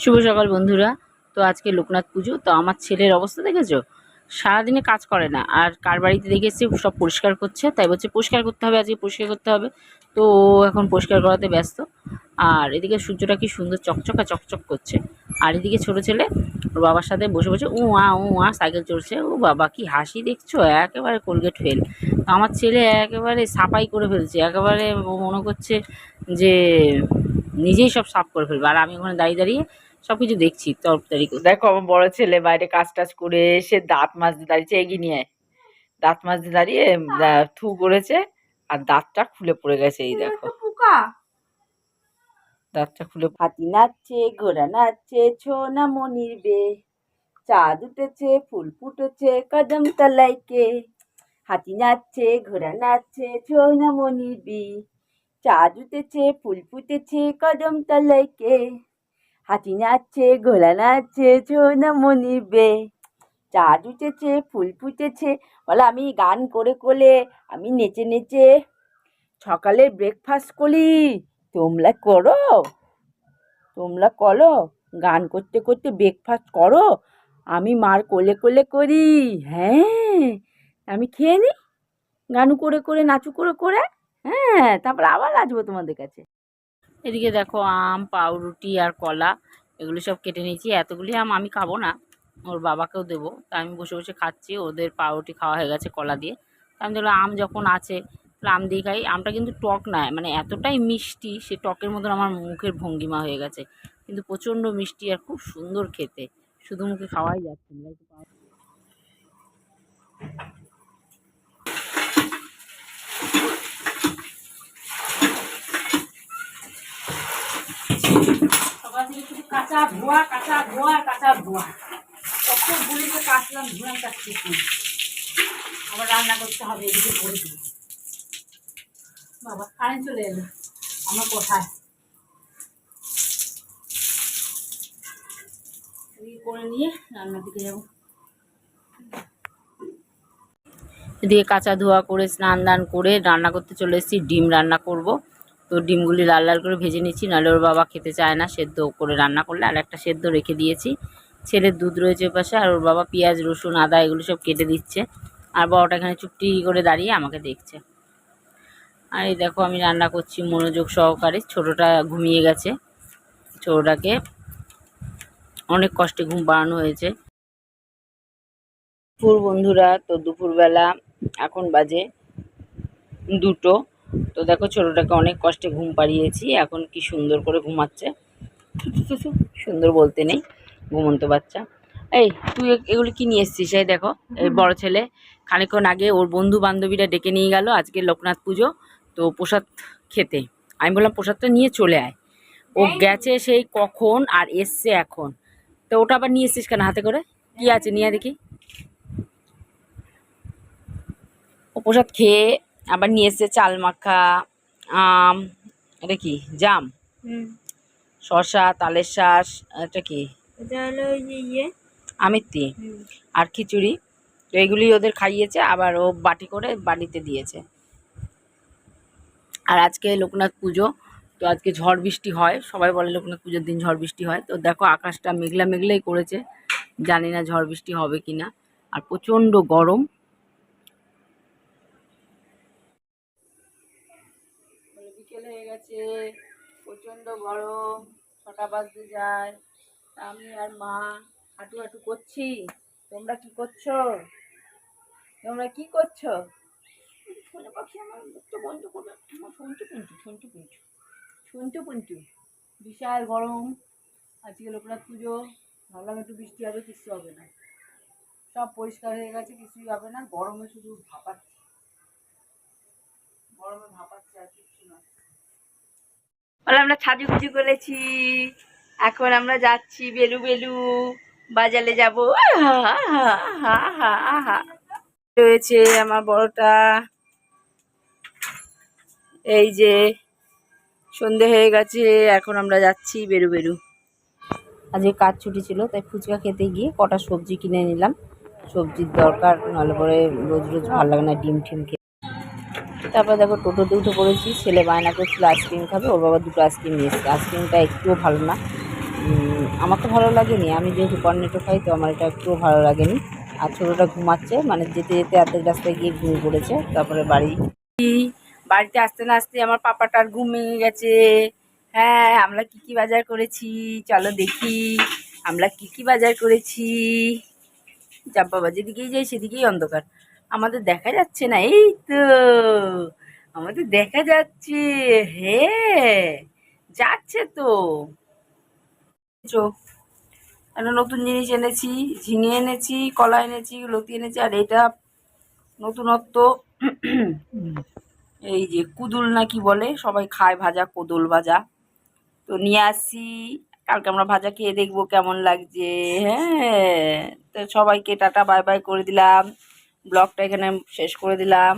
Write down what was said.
শুভ সকাল বন্ধুরা। তো আজকে লোকনাথ পুজো। তো আমার ছেলের অবস্থা দেখেছ? সারাদিনে কাজ করে না। আর কার বাড়িতে দেখেছি সব পরিষ্কার করছে। তাই বলছে, পরিষ্কার করতে হবে, আজকে পরিষ্কার করতে হবে। তো এখন পরিষ্কার করাতে ব্যস্ত। আর এদিকে সূর্যটা কি সুন্দর চকচকা, চকচক করছে। আর এদিকে ছোট ছেলে, ওর বাবার সাথে বসে বসে, উ আ উ আ, সাইকেল চড়ছে। ও বাবা, কি হাসি দেখছ? একেবারে কোলগেট ফেল। তো আমার ছেলে একেবারে সাফাই করে ফেলছে। একেবারে মনে করছে যে নিজেই সব সাফ করে ফেলবে। আর আমি ওখানে দাঁড়িয়ে দাঁড়িয়ে সব কিছু দেখছি তরকারি দেখো আমার বড় ছেলে বাইরে কাজ টাজ করে এসে দাঁত মাজতে দাঁড়িয়েছে এগিয়ে নিয়ে। দাঁত মাজতে দাঁড়িয়ে থু করেছে আর দাঁতটা খুলে পড়ে গেছে এই দেখো। দাঁতটা খুলে হাতি নাচছে ঘোড়া নাচছে ছোনা মনির বে। চাঁদ উঠেছে ফুল ফুটেছে কদম তলাইকে। হাতি নাচছে ঘোড়া নাচছে ছোনা মনির বি। চাঁদ উঠেছে, ফুল ফুটেছে, কদম তলাইকে। হাতি নাচছে, ঘোড়া নাচছে মনির বে। চাঁদ উঠেছে, ফুল ফুটেছে, বলে আমি গান করে করে আমি নেচে নেচে সকালে ব্রেকফাস্ট করি। তোমরা করো তোমরা করো, গান করতে করতে ব্রেকফাস্ট করো, আমি মার কোলে কোলে করি। হ্যাঁ আমি খেয়ে নিই গানু করে করে, নাচু করে করে? হ্যাঁ তারপর আবার আসব তোমাদের কাছে। এদিকে দেখো আম, পাউরুটি আর কলা, এগুলো সব কেটে নিয়েছি। এতগুলি আম আমি খাব না, ওর বাবাকেও দেবো। তা আমি বসে বসে খাচ্ছি, ওদের পাউরুটি খাওয়া হয়ে গেছে কলা দিয়ে। আমি দেখলাম আম যখন আছে আম দিয়ে খাই। আমটা কিন্তু টক নয় মানে এতটাই মিষ্টি, সে টকের মতন আমার মুখের ভঙ্গিমা হয়ে গেছে। কিন্তু প্রচণ্ড মিষ্টি আর খুব সুন্দর খেতে। শুধু মুখে খাওয়াই যাচ্ছে না একটু পাউরুটি- সকাল থেকে শুধু কাঁচা ধোয়া কাঁচা ধোয়া কাঁচা ধোয়া। কখন গুলিতে কাটলাম ধোঁয়া কাটছি আবার রান্না করতে হবে, এদিকে করে দিই বাবা কারেন্ট চলে এলো। আমার কোথায়? করে এদিকে কাঁচা ধোয়া করে স্নান দান করে রান্না করতে চলে এসেছি, ডিম রান্না করব। তো ডিমগুলি লাল লাল করে ভেজে নিচ্ছি নাহলে ওর বাবা খেতে চায় না, সেদ্ধ করে রান্না করলে আর একটা সেদ্ধ রেখে দিয়েছি। ছেলের দুধ রয়েছে পাশে, আর ওর বাবা পেঁয়াজ, রসুন, আদা এগুলো সব কেটে দিচ্ছে। আর বড়টা এখানে চুপটি করে দাঁড়িয়ে আমাকে দেখছে। আর এই দেখো আমি রান্না করছি মনোযোগ সহকারে, ছোটোটা ঘুমিয়ে গেছে। ছোটোটাকে অনেক কষ্টে ঘুম পাড়ানো হয়েছে। দুপুর বন্ধুরা, তো দুপুরবেলা এখন বাজে দুটো। তো দেখো ছোটোটাকে অনেক কষ্টে ঘুম পাড়িয়েছি এখন কি সুন্দর করে ঘুমাচ্ছে। সুন্দর বলতে নেই ঘুমন্ত বাচ্চা। এই তুই এগুলো কি নিয়ে এসছিস? এই দেখো এই বড় ছেলে। খানিকক্ষণ আগে ওর বন্ধু বান্ধবীরা ডেকে নিয়ে গেল আজকে লোকনাথ পুজো তো প্রসাদ খেতে। আমি বললাম প্রসাদটা নিয়ে চলে আয়। ও গেছে সেই কখন আর এসছে এখন। তো ওটা আবার নিয়ে এসছিস কেন হাতে করে? কি আছে নিয়ে দেখি। ও প্রসাদ খেয়ে আবার নিয়ে এসছে চাল মাখা আম এটা কি? জাম? হুম। শসা তালের শাঁস এটা কি? ইয়ে। আমিত্তি। আর খিচুড়ি। তো এগুলি ওদের খাইয়েছে আবার ও বাটি করে বাড়িতে দিয়েছে। আর আজকে লোকনাথ পুজো তো আজকে ঝড় বৃষ্টি হয়। সবাই বলে লোকনাথ পুজোর দিন ঝড় বৃষ্টি হয়। তো দেখো আকাশটা মেঘলা মেঘলাই করেছে। জানি না ঝড় বৃষ্টি হবে কি না আর প্রচণ্ড গরম। বিকেল হয়ে গেছে প্রচণ্ড গরম ছটা বাজতে যায়। আমি আর মা হাঁটু হাঁটু করছি। তোমরা কি করছ? তোমরা কি করছ? শোনে পাখি আমার মুখটা বন্ধ করবে। আমার শুনটু পুন্টু শুনটু পুন্টু। শুনটু পুন্টু। বিশাল গরম। আজকে লোকনাথ পুজো। ভাবলাম একটু বৃষ্টি হবে কিছু হবে না। সব পরিষ্কার হয়ে গেছে কিছুই হবে না। গরমে শুধু ভাপাচ্ছে। গরমে ভাপাচ্ছে আর না বলে, আমরা সাজুগুজু করেছি। এখন আমরা যাচ্ছি বেলু বেলু বাজারে যাব। রয়েছে আমার বড়টা। এই যে, সন্ধে হয়ে গেছে, এখন আমরা যাচ্ছি বেরু বেরু আজকে কাজ ছুটি ছিল, তাই ফুচকা খেতে গিয়ে কটা সবজি কিনে নিলাম। সবজির দরকার, নাহলে পরে রোজ রোজ ভালো লাগে না ডিম খেয়ে তারপর দেখো টোটোতে উঠে পড়েছি, ছেলে বায়না করছিল আইসক্রিম খাবে, ওর বাবা দুটো আইসক্রিম নিয়ে এসছে। আইসক্রিমটা একটুও ভালো না। আমার তো ভালো লাগেনি। আমি যেহেতু কর্নেটো খাই, তো আমার এটা একটুও ভালো লাগেনি। আর ছোটোটা ঘুমাচ্ছে মানে যেতে যেতে অর্ধেক রাস্তায় গিয়ে ঘুমিয়ে পড়েছে, তারপরে বাড়ি। বাড়িতে আসতে না আসতে আমার পাপাটার ঘুম ভেঙে গেছে। হ্যাঁ আমরা কি কি বাজার করেছি? চলো দেখি। আমরা কি কি বাজার করেছি? যাব বাবা যেদিকেই যাই, সেদিকেই অন্ধকার। আমাদের দেখা যাচ্ছে না, এই তো। আমাদের দেখা যাচ্ছে হে যাচ্ছে তো। নতুন জিনিস এনেছি, ঝিঙে এনেছি, কলা এনেছি, লতি এনেছি, আর এটা নতুনত্ব। এই যে কুদুল না কি বলে, সবাই খায় ভাজা কোদল ভাজা। তো নিয়ে আসি কালকে আমরা ভাজা খেয়ে দেখব কেমন লাগছে হ্যাঁ। তো সবাইকে টাটা, বাই বাই করে দিলাম। ব্লগটা এখানে শেষ করে দিলাম।